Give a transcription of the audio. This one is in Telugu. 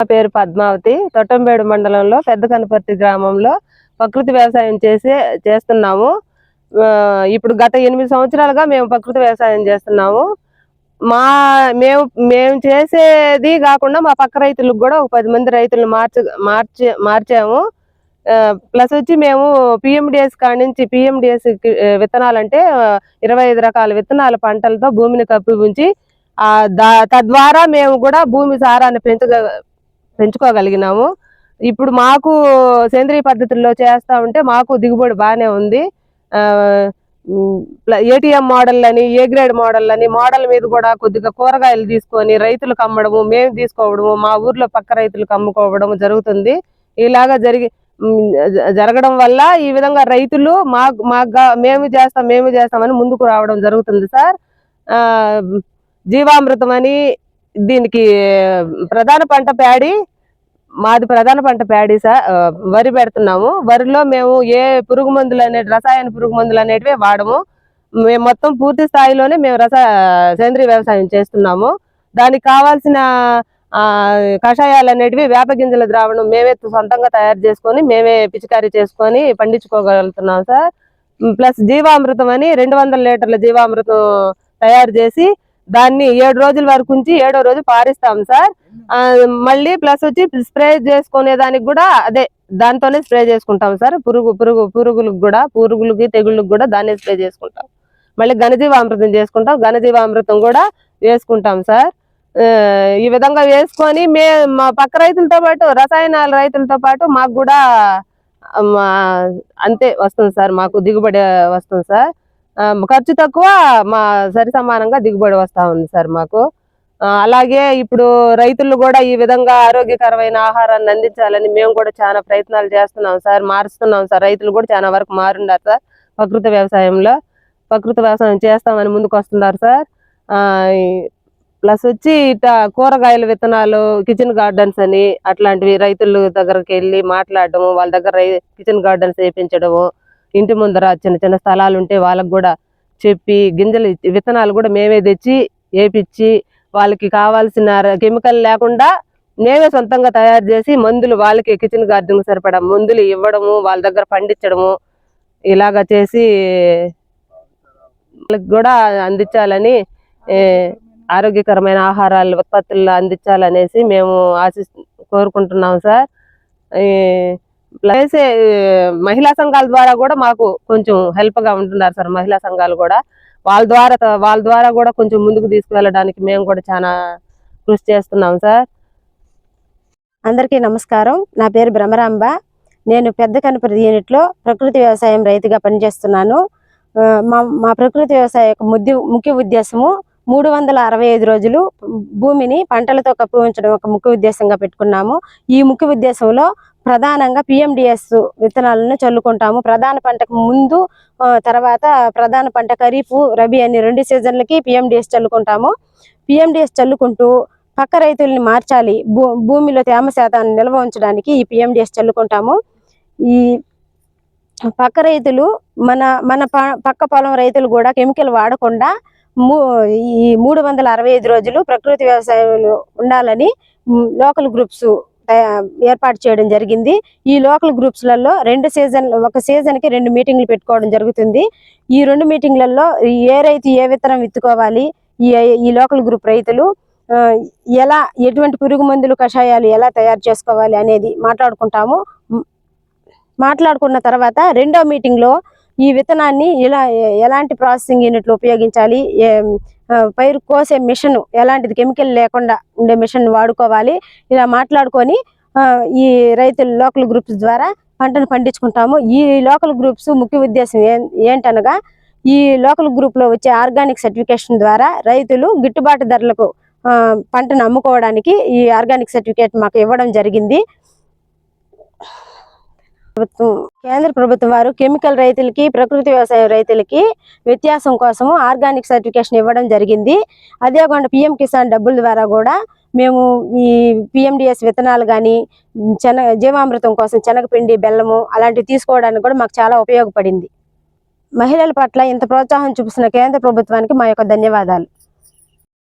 నా పేరు పద్మావతి. తొట్టంబేడు మండలంలో పెద్ద కనపర్తి గ్రామంలో ప్రకృతి వ్యవసాయం చేసి చేస్తున్నాము. ఇప్పుడు గత ఎనిమిది సంవత్సరాలుగా మేము ప్రకృతి వ్యవసాయం చేస్తున్నాము. మా మేము మేము చేసేది కాకుండా మా పక్క రైతులకు కూడా ఒక పది మంది రైతులను మార్చ మార్చి మార్చాము. ప్లస్ వచ్చి మేము పిఎండిఎస్ కాడి నుంచి పిఎండిఎస్ విత్తనాలు అంటే ఇరవై ఐదు రకాల విత్తనాల పంటలతో భూమిని కప్పి ఉంచి తద్వారా మేము కూడా భూమి సారాన్ని పెంచగ పెంచుకోగలిగినాము. ఇప్పుడు మాకు సేంద్రియ పద్ధతుల్లో చేస్తా ఉంటే మాకు దిగుబడి బాగానే ఉంది. ఏటీఎం మోడల్ అని ఏ గ్రేడ్ మోడల్ అని మోడల్ మీద కూడా కొద్దిగా కూరగాయలు తీసుకొని రైతులకు అమ్మడము మేము తీసుకోవడము మా ఊర్లో పక్క రైతులకు అమ్ముకోవడము జరుగుతుంది. ఇలాగా జరిగి జ- జరగడం వల్ల ఈ విధంగా రైతులు మా మాకు మేము చేస్తాం మేము చేస్తామని ముందుకు రావడం జరుగుతుంది సార్. జీవామృతం అని దీనికి ప్రధాన పంట ప్యాడీ మాది ప్రధాన పంట ప్యాడీ సార్ వరి పెడుతున్నాము. వరిలో మేము ఏ పురుగు మందులు అనే రసాయన పురుగు మందులు అనేటివి వాడము. మేము మొత్తం పూర్తి స్థాయిలోనే మేము రస సేంద్రీయ వ్యవసాయం చేస్తున్నాము. దానికి కావాల్సిన కషాయాలు అనేటివి వేప గింజల ద్రావణం మేమే సొంతంగా తయారు చేసుకొని మేమే పిచికారీ చేసుకొని పండించుకోగలుగుతున్నాం సార్. ప్లస్ జీవామృతం అని రెండు వందల లీటర్ల జీవామృతం తయారు చేసి దాన్ని ఏడు రోజుల వరకు ఉంచి ఏడో రోజు పారిస్తాం సార్. మళ్ళీ ప్లస్ వచ్చి స్ప్రే చేసుకునే దానికి కూడా అదే దాంతోనే స్ప్రే చేసుకుంటాం సార్. పురుగు పురుగు పురుగులకు కూడా పురుగులకి తెగుళ్ళకి కూడా దాన్ని స్ప్రే చేసుకుంటాం. మళ్ళీ ఘనజీవామృతం చేసుకుంటాం. ఘనజీవామృతం కూడా వేసుకుంటాం సార్. ఈ విధంగా వేసుకొని మే మా పక్క రైతులతో పాటు రసాయనాల రైతులతో పాటు మాకు కూడా మా అంతే వస్తుంది సార్. మాకు దిగుబడి వస్తుంది సార్. ఖర్చు తక్కువ మా సరి సమానంగా దిగుబడి వస్తా ఉంది సార్ మాకు. అలాగే ఇప్పుడు రైతులు కూడా ఈ విధంగా ఆరోగ్యకరమైన ఆహారాన్ని అందించాలని మేము కూడా చాలా ప్రయత్నాలు చేస్తున్నాం సార్ మారుస్తున్నాం సార్. రైతులు కూడా చాలా వరకు మారుండారు సార్ ప్రకృతి వ్యవసాయంలో. ప్రకృతి వ్యవసాయం చేస్తామని ముందుకు వస్తున్నారు సార్. ప్లస్ వచ్చి ఇట కూరగాయల విత్తనాలు కిచెన్ గార్డెన్స్ అని అట్లాంటివి రైతుల దగ్గరికి వెళ్ళి మాట్లాడటము వాళ్ళ దగ్గర రై- కిచెన్ గార్డెన్స్ వేయించడము ఇంటి ముందర చిన్న చిన్న స్థలాలు ఉంటే వాళ్ళకు కూడా చెప్పి గింజలు విత్తనాలు కూడా మేమే తెచ్చి వేపిచ్చి వాళ్ళకి కావాల్సిన కెమికల్ లేకుండా మేమే సొంతంగా తయారు చేసి మందులు వాళ్ళకి కిచెన్ గార్డెన్కి సరిపడా మందులు ఇవ్వడము వాళ్ళ దగ్గర పండించడము ఇలాగ చేసి వాళ్ళకి కూడా అందించాలని ఆరోగ్యకరమైన ఆహారాలు ఉత్పత్తులు అందించాలనేసి మేము ఆశి కోరుకుంటున్నాం సార్. ఈ ప్లస్ మహిళా సంఘాల ద్వారా కూడా మాకు కొంచెం హెల్ప్గా ఉంటున్నారు సార్ మహిళా సంఘాలు కూడా. వాళ్ళ ద్వారా వాళ్ళ ద్వారా కూడా కొంచెం ముందుకు తీసుకువెళ్ళడానికి మేము కూడా చాలా కృషి చేస్తున్నాం సార్. అందరికీ నమస్కారం. నా పేరు భ్రమరాంబ. నేను పెద్ద కనపరి యూనిట్లో ప్రకృతి వ్యవసాయం రైతుగా పనిచేస్తున్నాను. మా మా ప్రకృతి వ్యవసాయ యొక్క ముద్దు ముఖ్య ఉద్దేశము మూడు వందల అరవై ఐదు రోజులు భూమిని పంటలతో కప్పి ఉంచడం ఒక ముఖ్య ఉద్దేశంగా పెట్టుకున్నాము. ఈ ముఖ్య ఉద్దేశంలో ప్రధానంగా పిఎండిఎస్ విత్తనాలను చల్లుకుంటాము. ప్రధాన పంటకు ముందు తర్వాత ప్రధాన పంట ఖరీఫ్ రబీ అని రెండు సీజన్లకి పిఎండిఎస్ చల్లుకుంటాము. పిఎండిఎస్ చల్లుకుంటూ పక్క రైతుల్ని మార్చాలి. భూ భూమిలో తేమ శాతాన్ని నిల్వ ఉంచడానికి ఈ పిఎండిఎస్ చల్లుకుంటాము. ఈ పక్క రైతులు మన మన ప- పక్క పొలం రైతులు కూడా కెమికల్ వాడకుండా ఈ మూడు వందల అరవై ఐదు రోజులు ప్రకృతి వ్యవసాయంలో ఉండాలని లోకల్ గ్రూప్స్ ఏర్పాటు చేయడం జరిగింది. ఈ లోకల్ గ్రూప్స్లలో రెండు సీజన్ ఒక సీజన్కి రెండు మీటింగ్లు పెట్టుకోవడం జరుగుతుంది. ఈ రెండు మీటింగ్లలో ఏ రైతు ఏ విత్తనం విత్తుకోవాలి ఈ ఈ లోకల్ గ్రూప్ రైతులు ఎలా ఎటువంటి పురుగు మందులు కషాయాలు ఎలా తయారు చేసుకోవాలి అనేది మాట్లాడుకుంటాము. మాట్లాడుకున్న తర్వాత రెండో మీటింగ్లో ఈ విత్తనాన్ని ఇలా ఎలాంటి ప్రాసెసింగ్ యూనిట్లు ఉపయోగించాలి? ఏ- పైరు కోసే మిషన్ ఎలాంటిది? కెమికల్ లేకుండా ఉండే మిషన్ వాడుకోవాలి. ఇలా మాట్లాడుకొని ఈ రైతులు లోకల్ గ్రూప్స్ ద్వారా పంటను పండించుకుంటాము. ఈ లోకల్ గ్రూప్స్ ముఖ్య ఉద్దేశం ఏం ఏంటనగా ఈ లోకల్ గ్రూప్లో వచ్చే ఆర్గానిక్ సర్టిఫికేషన్ ద్వారా రైతులు గిట్టుబాటు ధరలకు పంటను అమ్ముకోవడానికి ఈ ఆర్గానిక్ సర్టిఫికేట్ మాకు ఇవ్వడం జరిగింది. ప్రభుత్వం కేంద్ర ప్రభుత్వం వారు కెమికల్ రైతులకి ప్రకృతి వ్యవసాయ రైతులకి వ్యత్యాసం కోసము ఆర్గానిక్ సర్టిఫికేషన్ ఇవ్వడం జరిగింది. అదే కాకుండా పిఎం కిసాన్ డబ్బుల ద్వారా కూడా మేము ఈ పిఎండిఎస్ విత్తనాలు కానీ శనగ జీవామృతం కోసం శనగపిండి బెల్లము అలాంటివి తీసుకోవడానికి కూడా మాకు చాలా ఉపయోగపడింది. మహిళల పట్ల ఇంత ప్రోత్సాహం చూపిస్తున్న కేంద్ర ప్రభుత్వానికి మా యొక్క ధన్యవాదాలు.